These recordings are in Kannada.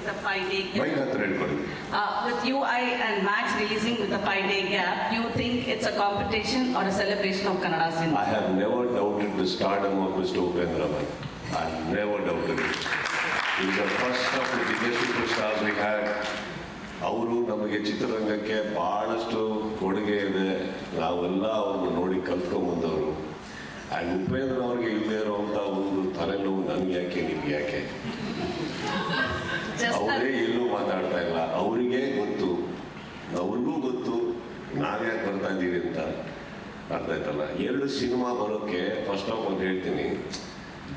with a five-day gap. Uh, With UI and Max releasing with a five-day gap, you think it's a competition or a celebration of Kannada cinema? I have never doubted the stardom of Mr. Upendra Bhai. I never doubted it. He's the first of the biggest superstars we had. ಅವರು ನಮಗೆ ಚಿತ್ರರಂಗಕ್ಕೆ ಬಹಳಷ್ಟು ಕೊಡುಗೆ ಇದೆ ನಾವೆಲ್ಲ ಅವ್ರನ್ನ ನೋಡಿ ಕಲ್ತ್ಕೊಂಡ್ಬಂದವರು ಆ್ಯಂಡ್ ಉಪೇಂದ್ರ ಅವ್ರಿಗೆ ಇಲ್ಲದೆ ಇರುವಂಥ ಒಂದು ತಲೆನೋವು ನನಗೆ ಯಾಕೆ ನಿಮ್ಗೆ ಯಾಕೆ Just ಎಲ್ಲೂ ಮಾತಾಡ್ತಾ ಇಲ್ಲ. ಅವರಿಗೆ ಗೊತ್ತು. ಅವ್ರಿಗೂ ಗೊತ್ತು. ನಾವ್ಯಾಕೆ ಬರ್ತಾ ಇದ್ದೀವಿ ಅಂತ ಅರ್ಥ ಆಯ್ತಲ್ಲ? ಎರಡು ಸಿನಿಮಾ ಬರೋಕ್ಕೆ ಫಸ್ಟ್ ಆಫ್ ಆಲ್ ಹೇಳ್ತೀನಿ.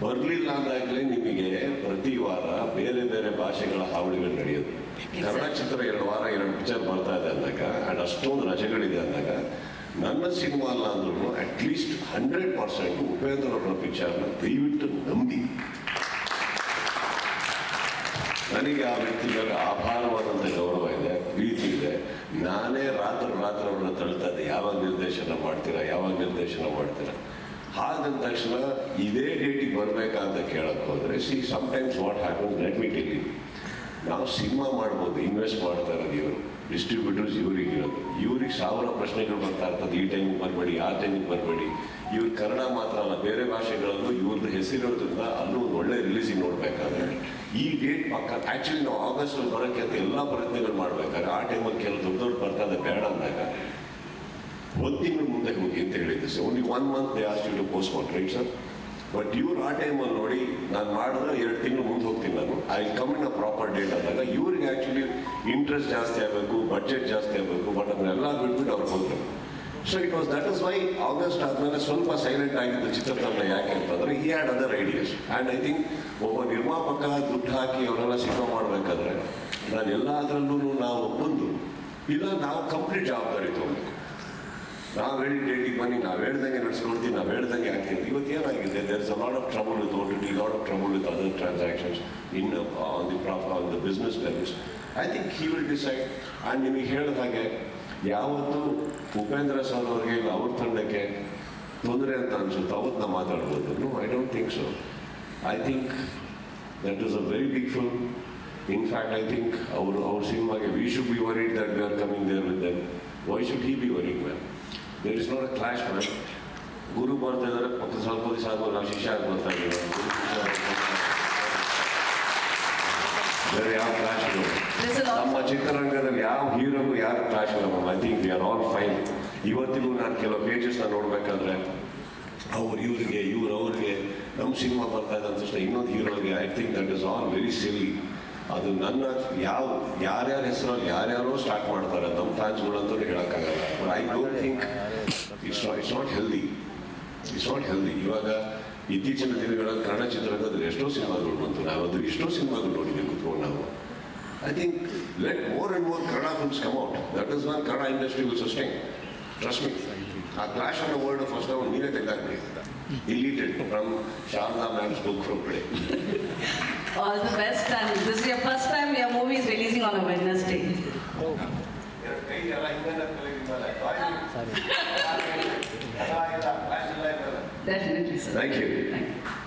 ಬರಲಿಲ್ಲ ಅಂದಾಗಲೇ ನಿಮಗೆ ಪ್ರತಿ ವಾರ ಬೇರೆ ಬೇರೆ ಭಾಷೆಗಳ ಹಾವಳಿಗಳು ನಡೆಯೋದು. ಕನ್ನಡ ಚಿತ್ರ ಎರಡು ವಾರ ಎರಡು ಪಿಕ್ಚರ್ ಬರ್ತಾ ಇದೆ ಅಂದಾಗ ಆ್ಯಂಡ್ ಅಷ್ಟೊಂದು ರಜೆಗಳಿದೆ ಅಂದಾಗ ನನ್ನ ಸಿನಿಮಾ ಅಲ್ಲ ಅಂದ್ರೂ ಅಟ್ಲೀಸ್ಟ್ ಹಂಡ್ರೆಡ್ ಪರ್ಸೆಂಟ್ ಉಪೇಂದ್ರ ಅವರ ಪಿಕ್ಚರ್ನ ದಯವಿಟ್ಟು ನಂಬಿ. ನನಗೆ ಆ ವ್ಯಕ್ತಿ ಮೇಲೆ ಅಪಾರವಾದಂಥ ಗೌರವ ಇದೆ, ಪ್ರೀತಿ ಇದೆ. ನಾನೇ ರಾತ್ರಿ ರಾತ್ರಿ ಅವ್ರನ್ನ ತಳ್ತಾ ಇದ್ದೆ. ಯಾವಾಗ ನಿರ್ದೇಶನ ಮಾಡ್ತೀರಾ, ಯಾವಾಗ ನಿರ್ದೇಶನ ಮಾಡ್ತೀರಾ? ಹಾಗಂದ ತಕ್ಷಣ ಇದೇ ಡೇಟಿಗೆ ಬರಬೇಕಂತ ಕೇಳಕ್ಕೆ ಹೋದರೆ see sometimes what happens let me tell you ನಾವು ಸಿನಿಮಾ ಮಾಡ್ಬೋದು ಇನ್ವೆಸ್ಟ್ ಮಾಡ್ತಾ ಇರೋದು ಇವರು ಡಿಸ್ಟ್ರಿಬ್ಯೂಟರ್ಸ್ ಇವ್ರಿಗೆ ಇರೋದು. ಇವ್ರಿಗೆ ಸಾವಿರ ಪ್ರಶ್ನೆಗಳು ಬರ್ತಾ ಇರ್ತದೆ, ಈ ಟೈಮಿಗೆ ಬರಬೇಡಿ, ಆ ಟೈಮಿಗೆ ಬರಬೇಡಿ. ಇವ್ರು ಕನ್ನಡ ಮಾತ್ರ ಅಲ್ಲ, ಬೇರೆ ಭಾಷೆಗಳಲ್ಲೂ ಇವ್ರದ್ದು ಹೆಸರಿರೋದ್ರಿಂದ ಅಲ್ಲೂ ಒಂದು ಒಳ್ಳೆ ರಿಲೀಸಿಂಗ್ ನೋಡ್ಬೇಕಾದ್ರೆ. ಈ ಡೇಟ್ ಪಕ್ಕ ಆ್ಯಕ್ಚುಲಿ ನಾವು ಆಗಸ್ಟಲ್ಲಿ ಬರೋಕ್ಕೆ ಅಂತ ಎಲ್ಲ ಪ್ರಯತ್ನಗಳು ಮಾಡ್ಬೇಕಾದ್ರೆ ಆ ಟೈಮಲ್ಲಿ ಕೆಲವು ದೊಡ್ಡ ದೊಡ್ಡ ಬರ್ತದೆ ಬೇಡ ಅಂದಾಗ ಒಂದು ತಿಂಗಳು ಮುಂದೆ ಹೋಗಿ ಅಂತ ಹೇಳಿದ್ದೆ sir. Only one month they asked to post right sir but ಇವ್ರು ಆ ಟೈಮಲ್ಲಿ ನೋಡಿ ನಾನು ಮಾಡಿದ್ರೆ ಎರಡು ತಿಂಗಳು ಮುಂದೆ ಹೋಗ್ತೀನಿ ನಾನು. I come in a proper date ಅಂದಾಗ ಇವ್ರಿಗೆ ಆ್ಯಕ್ಚುಲಿ ಇಂಟ್ರೆಸ್ಟ್ ಜಾಸ್ತಿ ಆಗಬೇಕು ಬಜೆಟ್ ಜಾಸ್ತಿ ಆಗಬೇಕು ಬಟ್ ಅದನ್ನೆಲ್ಲ ಬಿಟ್ಬಿಟ್ಟು ಅವ್ರು ಹೋದ್ರು. So it was that is why August ಆದಮೇಲೆ ಸ್ವಲ್ಪ ಸೈಲೆಂಟ್ ಆಗಿದ್ದು ಚಿತ್ರತಂಡ ಯಾಕೆ ಅಂತಂದ್ರೆ ಈ had other ideas and I think ಒಬ್ಬ ದುಡ್ಡು ಹಾಕಿ ಅವರೆಲ್ಲ ಸಿಂಹ ಮಾಡಬೇಕಾದ್ರೆ ನಾನು ಎಲ್ಲದರಲ್ಲೂ ನಾವು ಬಂದು ಇಲ್ಲ ನಾವು ಕಂಪ್ಲೀಟ್ ಜವಾಬ್ದಾರಿ ತಗೋಬೇಕು. ನಾವು ಹೇಳಿ ಡೇಟಿಗೆ ಬನ್ನಿ, ನಾವು ಹೇಳ್ದಂಗೆ ನಡೆಸ್ಕೊಡ್ತೀವಿ, ನಾವು ಹೇಳ್ದಂಗೆ ಹಾಕ್ತೀವಿ. ಇವತ್ತು ಏನಾಗಿದೆ? There is a lot of trouble with O T T lot of trouble with other transactions in on the prof on the business values I think he will decide and ನಿಮಗೆ ಹೇಳಿದ ಹಾಗೆ, ಯಾವತ್ತು ಉಪೇಂದ್ರ ಸರ್ ಅವ್ರಿಗೆ ಇಲ್ಲ, ಅವ್ರ ತಂಡಕ್ಕೆ ತೊಂದರೆ ಅಂತ ಅನ್ಸುತ್ತೆ. ಅವತ್ತು ನಾವು ಮಾತಾಡ್ಬೋದು I don't think so I think That is a very big film in fact I think ಅವರು ಅವ್ರ ಸಿನಿಮಾಗೆ we should be worried that we are coming there with them why should he be worried ma'am there is not a clash ma'am Guru ಬರ್ತಾ ಇದ್ದಾರೆ ಮತ್ತು ಸ್ವಲ್ಪ ದಿವಸ ಆದ್ಮೇಲೆ ನಾವು ಶಿಷ್ಯ ಆಗಿ ಬರ್ತಾ ಇದ್ದೀವಿ ಗುರು ಶಿಷ್ಯ ಆಗಿ ಬರ್ತಾ ಇದ್ದೀವಿ. ಬೇರೆ ಯಾವ ಕ್ಲಾಶ್ ಇಲ್ಲ This is ನಮ್ಮ also, ಚಿತ್ರರಂಗದಲ್ಲಿ ಯಾವ ಹೀರೋಗೂ ಯಾರು ಕ್ಲಾಶ್ ಇಲ್ಲ ma'am I think we are all fine ಇವತ್ತಿಗೂ ನಾನು ಕೆಲವು ಪೇಜಸ್ನ ನೋಡ್ಬೇಕಾದ್ರೆ ಸಿನಿಮಾ ಬರ್ತಾ ಇದೆ ತಕ್ಷಣ ಇನ್ನೊಂದು ಹೀರೋಗೆ I think that is all very silly ಅದು ನನ್ನ ಯಾವ ಯಾರ್ಯಾರ ಹೆಸರಲ್ಲಿ ಯಾರ್ಯಾರೋ ಸ್ಟಾರ್ಟ್ ಮಾಡ್ತಾರೆ. ನಮ್ಮ ಫ್ಯಾನ್ಸ್ಗಳಂತೂ ಹೇಳೋಕ್ಕಾಗಲ್ಲ. But I don't think it's it's not healthy it's not healthy ಇವಾಗ ಇತ್ತೀಚಿನ ದಿನಗಳಲ್ಲಿ ಕನ್ನಡ ಚಿತ್ರರಂಗದಲ್ಲಿ ಎಷ್ಟೋ ಸಿನಿಮಾಗಳು ಬಂತು. ನಾವಂತೂ ಎಷ್ಟೋ ಸಿನಿಮಾಗಳು ನೋಡಿದ್ದೀವಿ ಕುತ್ಕೊಂಡು ನಾವು. I think let more and more Kannada films come out that is one Kannada industry will sustain trust me ಆ ಕ್ಲಾಶ್ ಅನ್ನೋ ವರ್ಡ್ ಫಸ್ಟ್ ನಾವು ನೀವೇ ತೆಗೆದಾಕ್ಬಿಡಿ deleted from Sharada ma'am's book from today all the best and this is your first time your movie is releasing on a Wednesday. Definitely, sir. Thank you Thank you.